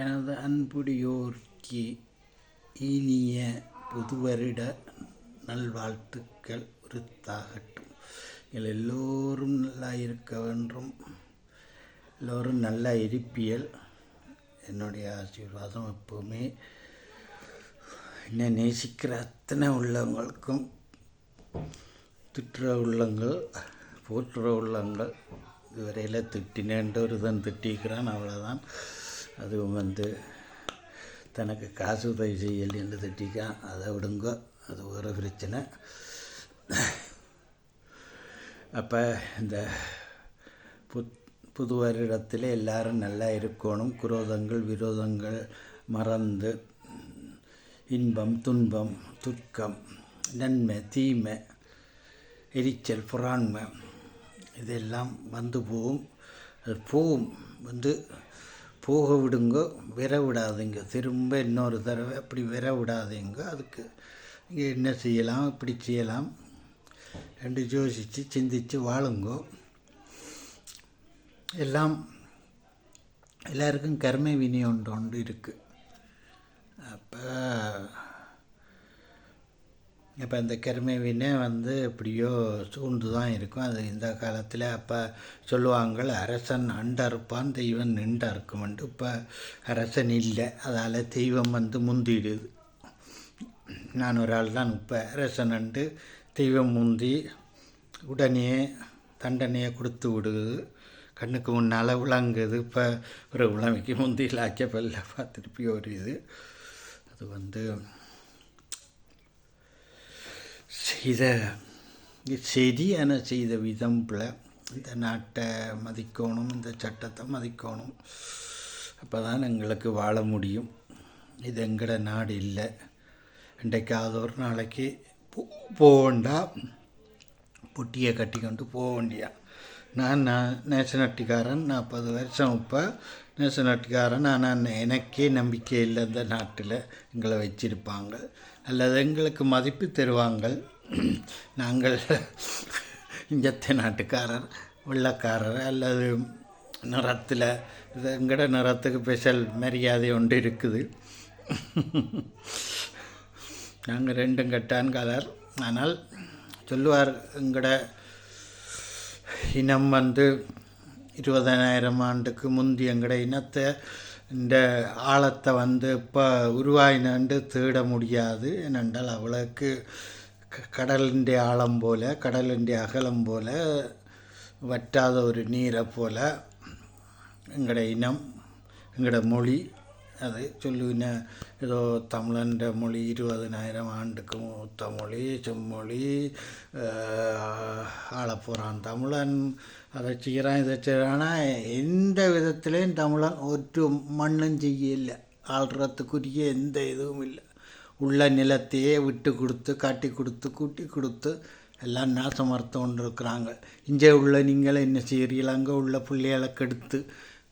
எனது அன்புடையோர்க்கு இனிய புது வருட நல்வாழ்த்துக்கள் உரித்தாகட்டும் நீங்கள் எல்லோரும் நல்லா இருக்க வேண்டும். எல்லோரும் நல்லா இருப்பியல். என்னுடைய ஆசீர்வாதம் எப்போவுமே என்னை நேசிக்கிற அத்தனை உள்ளவங்களுக்கும் திட்டுற உள்ளங்கள் போற்றுற உள்ளங்கள். இதுவரையில் திட்டினேன்ட்டு ஒரு தான் திட்டிக்கிறான் அவ்வளோதான் அதுவும் வந்து தனக்கு காசு உதவி செய்யல் என்று திட்டிக்கான் அதை விடுங்க அது ஒரு பிரச்சனை. அப்போ இந்த புத் புது வருடத்தில் எல்லாரும் நல்லா இருக்கணும். குரோதங்கள் விரோதங்கள் மறந்து இன்பம் துன்பம் துக்கம் நன்மை தீமை எரிச்சல் புறாண்மை இதெல்லாம் வந்து போகும். அது போகும். வந்து போக விடுங்க விர விடாதீங்க திரும்ப இன்னொரு தடவை அப்படி விர விடாதீங்க அதுக்கு நீங்கள் என்ன செய்யலாம் இப்படி செய்யலாம். ரெண்டு யோசித்து சிந்தித்து வாழுங்கோ. எல்லாம் எல்லாருக்கும் கர்ம வினி ஒன்று ஒன்று இருக்குது அப்போ இப்போ இந்த கருமை வந்து எப்படியோ சூழ்ந்து தான் இருக்கும். அது இந்த காலத்தில் அப்போ சொல்லுவாங்கள் அரசன் அண்டா இருப்பான் தெய்வம் நின்றா இருக்குமெண்டு இப்போ அரசன் இல்லை. அதால் தெய்வம் வந்து முந்திடுது. நான் ஒரு ஆள் தான் இப்போ. அரசன் அண்டு தெய்வம் முந்தி உடனே தண்டனையை கொடுத்து விடுது. கண்ணுக்கு முன்னால் விளங்குது. இப்போ ஒரு விளமைக்கு முந்தி லாச்சப்பல்ல பல்ல ஒரு இது. அது வந்து செய்த சரியான செய்த விதம் பிள்ளை இந்த நாட்டை மதிக்கணும் இந்த சட்டத்தை மதிக்கணும். அப்போ தான் எங்களுக்கு வாழ முடியும். இது எங்கட நாடு இல்லை. இன்றைக்காவது ஒரு நாளைக்கு போகண்டா பொட்டியை கட்டி கொண்டு போக வேண்டியா நான் நான் நேசநட்டிக்காரன் நாற்பது வருஷம் இப்போ நேசநட்டிக்காரன். ஆனால் எனக்கே நம்பிக்கை இல்லை இந்த நாட்டில் எங்களை வச்சிருப்பாங்க. அல்லது எங்களுக்கு மதிப்பு தருவாங்க நாங்கள் இங்கத்த நாட்டுக்காரர் வெள்ளக்காரர் அல்லது நிறத்தில் இது எங்கட நிறத்துக்கு ஸ்பெஷல் மரியாதை ஒன்று இருக்குது. நாங்கள் ரெண்டும் கட்டான் கலர் ஆனால் சொல்லுவார் எங்கட இனம் வந்து இருபதனாயிரம் ஆண்டுக்கு முந்தி எங்களோட இனத்தை இந்த ஆழத்தை வந்து இப்போ உருவாயினண்டு தேட முடியாது ஏனென்றால் அவளுக்கு கடலின் ஆழம் போல் கடலின் அகலம் போல் வற்றாத ஒரு நீரை போல் எங்களோட இனம் எங்களோட மொழி அது சொல்லுவின ஏதோ தமிழன்ற மொழி இருபதனாயிரம் ஆண்டுக்கு மூத்த மொழி செம்மொழி ஆளப்போகிறான் தமிழன் அதை செய்கிறான் இதை செய்கிறான்னா எந்த விதத்துலேயும் தமிழன் ஒரு மண்ணும் செய்யலை ஆள்றதுக்குரிய எந்த இதுவும் இல்லை உள்ள நிலத்தையே விட்டு கொடுத்து காட்டி கொடுத்து கூட்டி கொடுத்து எல்லாம் நாசமர்த்த கொண்டு இருக்கிறாங்க இங்கே உள்ள நீங்களும் என்ன செய்கிறீர்கள் அங்கே உள்ள பிள்ளைகளை கெடுத்து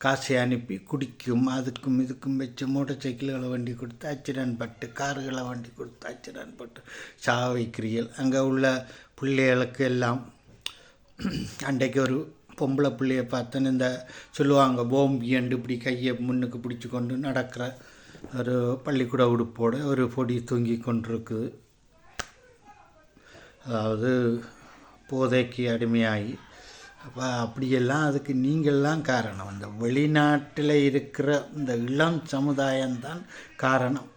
காசை அனுப்பி குடிக்கும் அதுக்கும் இதுக்கும் வச்சு மோட்டர் சைக்கிள்களை வண்டி கொடுத்து ஆக்சிடென்ட் பட்டு கார்களை வண்டி கொடுத்து ஆக்சிடென்ட் பட்டு சாக வைக்கிறீர்கள் அங்கே உள்ள பிள்ளைகளுக்கு எல்லாம் அன்றைக்கு ஒரு பொம்பளை பிள்ளைய பார்த்தேன்னு இந்த சொல்லுவாங்க போம்பி அண்டு இப்படி கையை முன்னுக்கு பிடிச்சி கொண்டு நடக்கிற ஒரு பள்ளிக்கூட உடுப்போடு ஒரு பொடி தூங்கி கொண்டிருக்குது. அதாவது போதைக்கு அடிமையாகி அப்படியெல்லாம் அதுக்கு நீங்கள்லாம் காரணம். அந்த வெளிநாட்டில் இருக்கிற இந்த இளம் சமுதாயம்தான் காரணம்.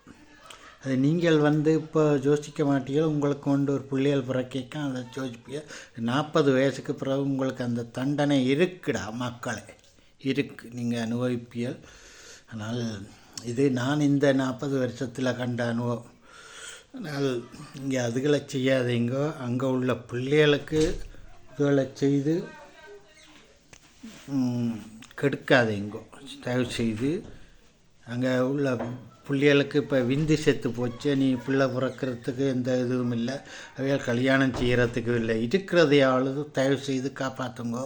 அது நீங்கள் வந்து இப்போ யோசிக்க மாட்டீங்களோ உங்களுக்கு கொண்டு ஒரு பிள்ளைகள் பிறக்க அதை யோசிப்பீங்க நாற்பது வயசுக்கு பிறகு உங்களுக்கு அந்த தண்டனை இருக்குடா மக்களே. இருக்குது நீங்கள் அனுபவிப்பியல் ஆனால் இது நான் இந்த நாற்பது வருஷத்தில் கண்ட அனுபவம். ஆனால் இங்கே அதுகளை செய்யாதீங்க அங்கே உள்ள பிள்ளைகளுக்கு இதுகளை செய்து கெடுக்காதீங்கோ தயவு செய்து அங்கே உள்ள பிள்ளைகளுக்கு இப்போ விந்து செத்து போச்சு நீ பிள்ளை பிறக்கிறதுக்கு எந்த இதுவும் இல்லை. அவையால் கல்யாணம் செய்கிறதுக்கு இல்லை. இருக்கிறதையாவது தயவு செய்து காப்பாற்றுங்கோ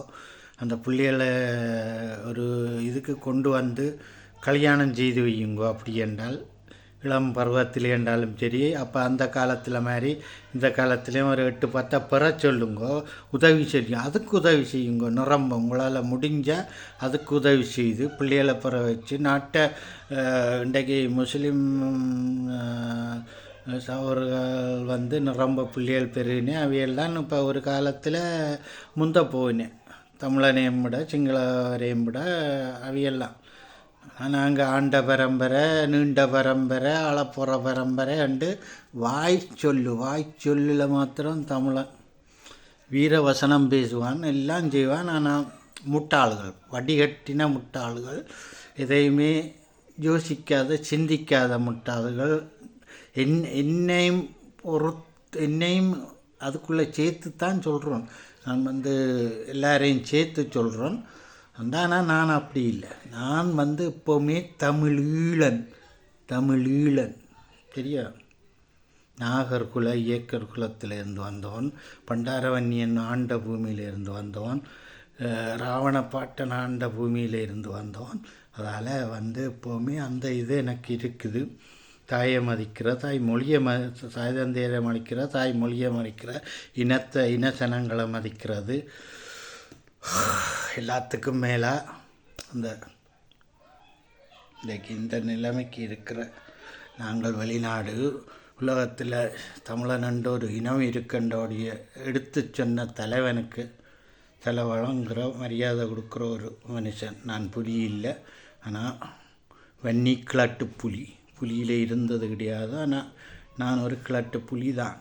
அந்த பிள்ளைகளை ஒரு இதுக்கு கொண்டு வந்து கல்யாணம் செய்து வையுங்கோ அப்படி என்றால். இளம் பருவத்தில் என்றாலும் சரி அப்போ அந்த காலத்தில் மாதிரி இந்த காலத்துலேயும் ஒரு எட்டு பத்தா பெற சொல்லுங்கோ உதவி செய்யும் அதுக்கு உதவி செய்யுங்க. நிரம்ப உங்களால் முடிஞ்சால் அதுக்கு உதவி செய்து பிள்ளைகளை பெற வச்சு நாட்டை அஹ், இன்றைக்கு முஸ்லீம் அஹ், வந்து நிரம்ப பிள்ளைகள் பெருகினேன் அவையெல்லாம் இப்போ ஒரு காலத்தில் முந்த போயினேன் தமிழனையும் விட சிங்களவரையும் விட அவையெல்லாம். நாங்கள் ஆண்ட பரம்பரை நீண்ட பரம்பரை அளப்புற பரம்பரை அண்டு வாய் சொல்லு. வாய் சொல்லில் மாத்திரம் தமிழன். வீரவசனம் பேசுவான் எல்லாம் செய்வான். ஆனால் முட்டாள்கள் வடிகட்டின முட்டாள்கள் எதையுமே யோசிக்காத சிந்திக்காத முட்டாள்கள் என் என்னையும் ஒரு என்னையும் அதுக்குள்ளே சேர்த்து தான் சொல்கிறோம் நான் வந்து எல்லாரையும் சேர்த்து சொல்கிறோன் ஆனால் நான் அப்படி இல்லை. நான் வந்து எப்போவுமே தமிழீழன் தமிழீழன். சரியா? நாகர்குல இயக்கர் குலத்திலிருந்து வந்தவன் பண்டாரவன்யன் ஆண்ட பூமியிலிருந்து வந்தவன் ராவண ராவணப்பாட்டன் ஆண்ட பூமியிலிருந்து வந்தவன். அதால் வந்து எப்போவுமே அந்த இது எனக்கு இருக்குது. தாயை மதிக்கிற தாய் மொழியை ம தாய் தந்தையரை மதிக்கிற தாய் மொழியை மதிக்கிற இனத்தை இனசனங்களை மதிக்கிறது. எல்லாத்துக்கும் மேலாக அந்த இன்றைக்கு இந்த நிலைமைக்கு இருக்கிற நாங்கள் வெளிநாடு உலகத்தில் தமிழனன்ற ஒரு இனம் இருக்கின்றோடைய எடுத்து சொன்ன தலைவனுக்கு தலை வழங்குற மரியாதை கொடுக்குற ஒரு மனுஷன். நான் புலி இல்லை ஆனால் வன்னி கிளட்டு புலி. புலியில் இருந்தது கிடையாது ஆனால் நான் ஒரு கிளட்டு புலி தான்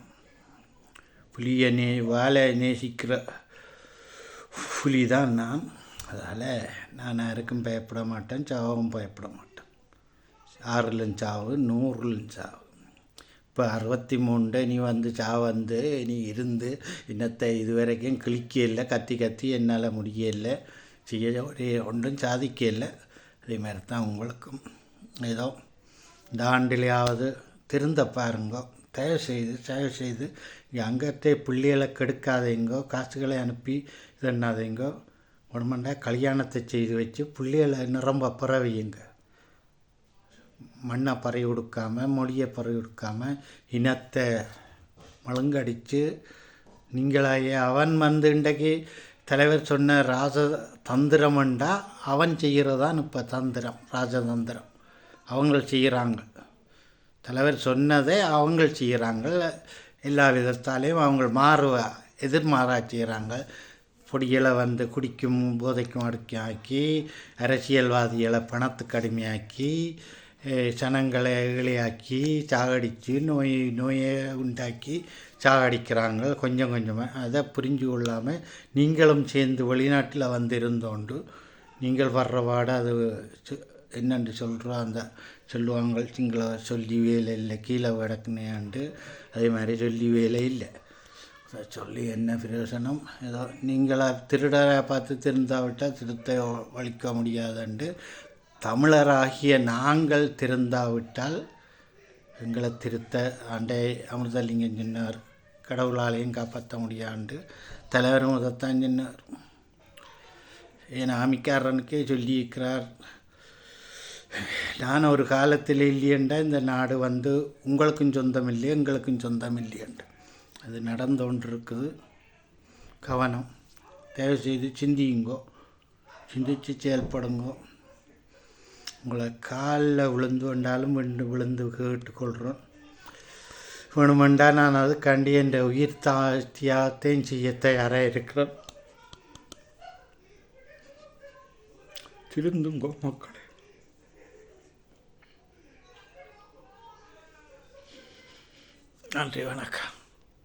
புலியை நே வாழை நேசிக்கிற புலி தான் நான். அதால் நான் யாருக்கும் பயப்பட மாட்டேன் சாவும் பயப்பட மாட்டேன். ஆறு ஆறுலும் சாவு நூறு நூறுலும் சாவு. இப்போ அறுபத்தி மூன்று நீ வந்து சா வந்து நீ இருந்து இன்னத்தை இது வரைக்கும் கிழிக்கல கத்தி கத்தி என்னால் முடியல செய்ய ஒரே ஒன்றும் சாதிக்கல அதே மாதிரி தான் உங்களுக்கும். ஏதோ இந்த ஆண்டிலேயாவது திருந்த பாருங்கோ தயவு செய்து தயவு செய்து இங்கே அங்கத்தை பிள்ளைகளை கெடுக்காதீங்கோ காசுகளை அனுப்பி இதென்னாதீங்கோ உடம்பண்டா கல்யாணத்தை செய்து வச்சு பிள்ளைகளை நிரம்ப பிறவியுங்க. மண்ணை பறி கொடுக்காமல் மொழியை பறி கொடுக்காமல் இனத்தை மழுங்கடித்து நீங்களாயே அவன் வந்து இன்றைக்கு தலைவர் சொன்ன ராஜ தந்திரம்ண்டா அவன் செய்கிறதான் இப்போ தந்திரம் ராஜதந்திரம் அவங்க செய்கிறாங்க. தலைவர் சொன்னதை அவங்க செய்கிறாங்க. எல்லா விதத்தாலையும் அவங்க மாறுவ எதிர்மாறா செய்கிறாங்க. பொடிகளை வந்து குடிக்கும் போதைக்கும் அடுக்கி ஆக்கி அரசியல்வாதிகளை பணத்துக்கு அடிமையாக்கி அஹ், சனங்களை ஏழையாக்கி சாகடித்து நோய் நோயை உண்டாக்கி சாகடிக்கிறாங்க. கொஞ்சம் கொஞ்சமாக அதை புரிஞ்சு கொள்ளாமல் நீங்களும் சேர்ந்து வெளிநாட்டில் வந்து இருந்தோண்டு நீங்கள் வர்ற வாட அது சு- என்னென்று சொல்கிறோம் அந்த சொல்லுவாங்க சிங்கள சொல்லி வேலை இல்லை கீழே வடக்குனேன்ட்டு அதே மாதிரி சொல்லி வேலை இல்லை. சொல்லி என்ன பிரயோசனம்? ஏதோ நீங்களாக திருடரை பார்த்து திருந்தாவிட்டால் திருத்த வலிக்க முடியாதுன்ட்டு தமிழராகிய நாங்கள் திருந்தாவிட்டால் எங்களை திருத்த ஆண்டே அமிர்தலிங்கம் சொன்னார் கடவுளாலையும் காப்பாற்ற முடியாண்டு. தலைவரும் அதைத்தான் சொன்னார் ஏன் ஆமிக்காரனுக்கே சொல்லியிருக்கிறார் நான் ஒரு காலத்தில் இல்லையண்டா இந்த நாடு வந்து உங்களுக்கும் சொந்தம் இல்லை எங்களுக்கும் சொந்தம் இல்லையண்டு அது நடந்தோன்றிருக்குது கவனம். தயவு செய்து சிந்தியுங்கோ. சிந்திச்சு செயல்படுங்கோ. உங்களை காலில் விழுந்து கொண்டாலும் விண்டு விழுந்து கேட்டுக்கொள்கிறோம். வேணுமெண்டா நான் அது கண்டி என்ற உயிர் தா தியாகத்தையும் செய்ய தயாராக இருக்கிறேன் திருந்துங்கோ மக்கள். நன்றி வணக்கம்.